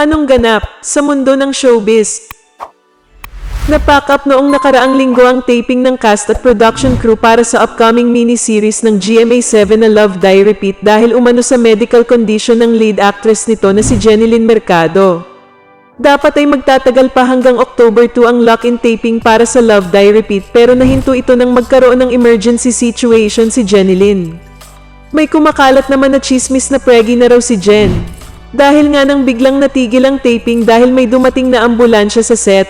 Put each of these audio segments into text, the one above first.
Anong ganap sa mundo ng showbiz? Napack up noong nakaraang linggo ang taping ng cast at production crew para sa upcoming miniseries ng GMA7 na Love Die Repeat dahil umano sa medical condition ng lead actress nito na si Jeneline Mercado. Dapat ay magtatagal pa hanggang October 2 ang lock-in taping para sa Love Die Repeat pero nahinto ito nang magkaroon ng emergency situation si Jeneline. May kumakalat naman na chismis na pregi na raw si Jen. Dahil nga nang biglang natigil ang taping dahil may dumating na ambulansya sa set.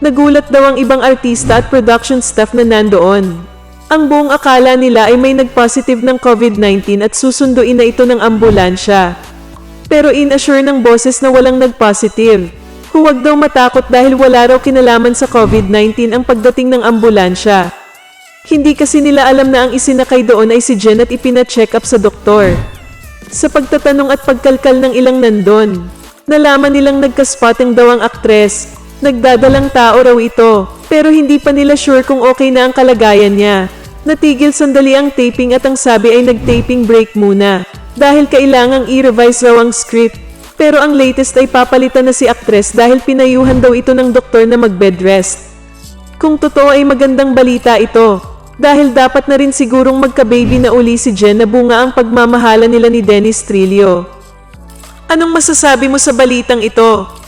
Nagulat daw ang ibang artista at production staff na nandoon. Ang buong akala nila ay may nag-positive ng COVID-19 at susunduin na ito ng ambulansya. Pero inassure ng boses na walang nag-positive. Huwag daw matakot dahil wala raw kinalaman sa COVID-19 ang pagdating ng ambulansya. Hindi kasi nila alam na ang isinakay doon ay si Jen at ipina-check up sa doktor. Sa pagtatanong at pagkalkal ng ilang nandon, nalaman nilang nagkaspotting daw ang aktres. Nagdadalang tao raw ito, pero hindi pa nila sure kung okay na ang kalagayan niya. Natigil sandali ang taping at ang sabi ay nag-taping break muna. Dahil kailangang i-revise raw ang script. Pero ang latest ay papalitan na si aktres dahil pinayuhan daw ito ng doktor na mag-bed rest. Kung totoo ay magandang balita ito. Dahil dapat na rin sigurong magka-baby na uli si Jen na bunga ang pagmamahala nila ni Dennis Trillo. Anong masasabi mo sa balitang ito?